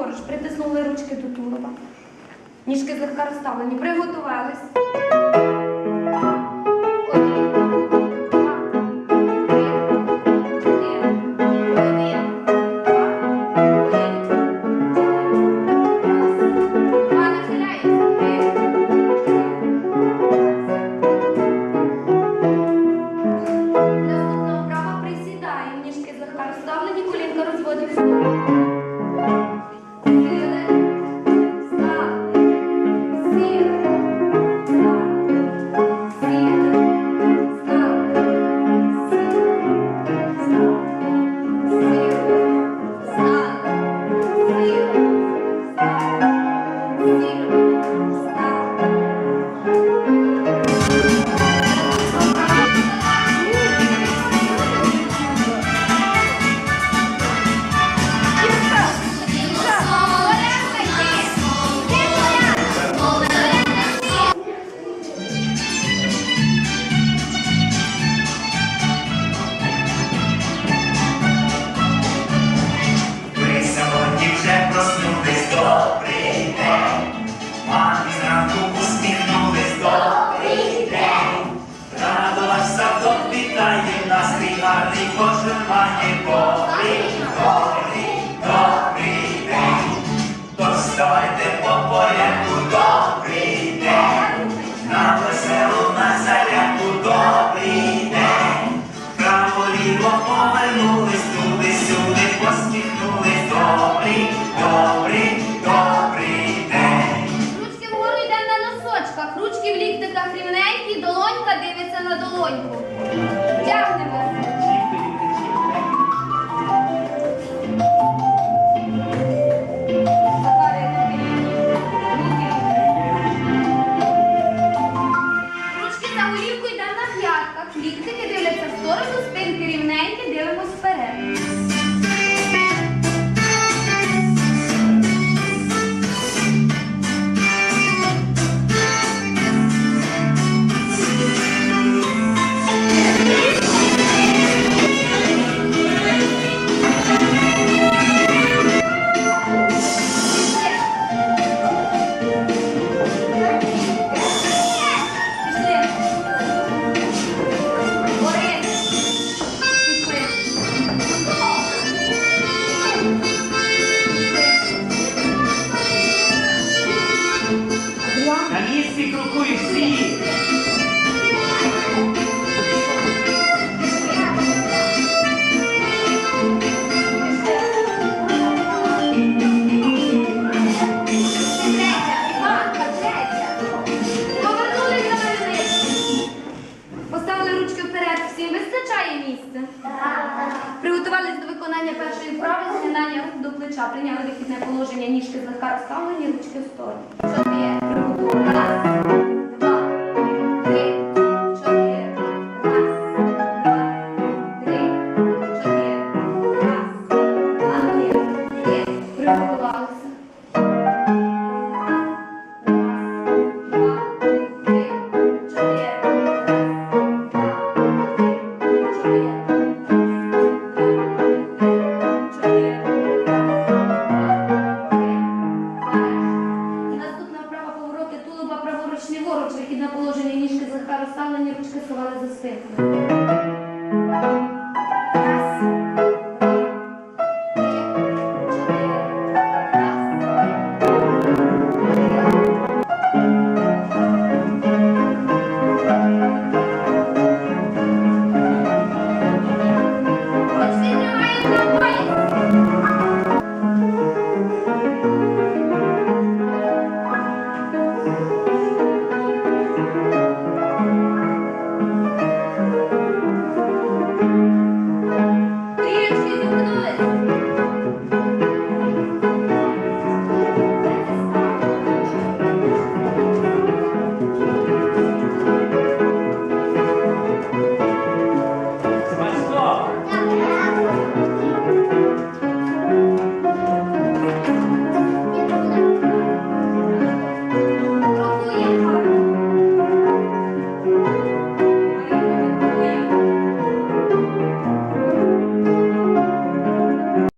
ліворуч, притиснули ручки до тулуба. Ніжки злегка розставлені. Приготувались. Coinco. плеча, прийняли вихідне положення, ніжки злегка розставлені, ручки в сторону. Це є. поранені ручки сховали за спинку.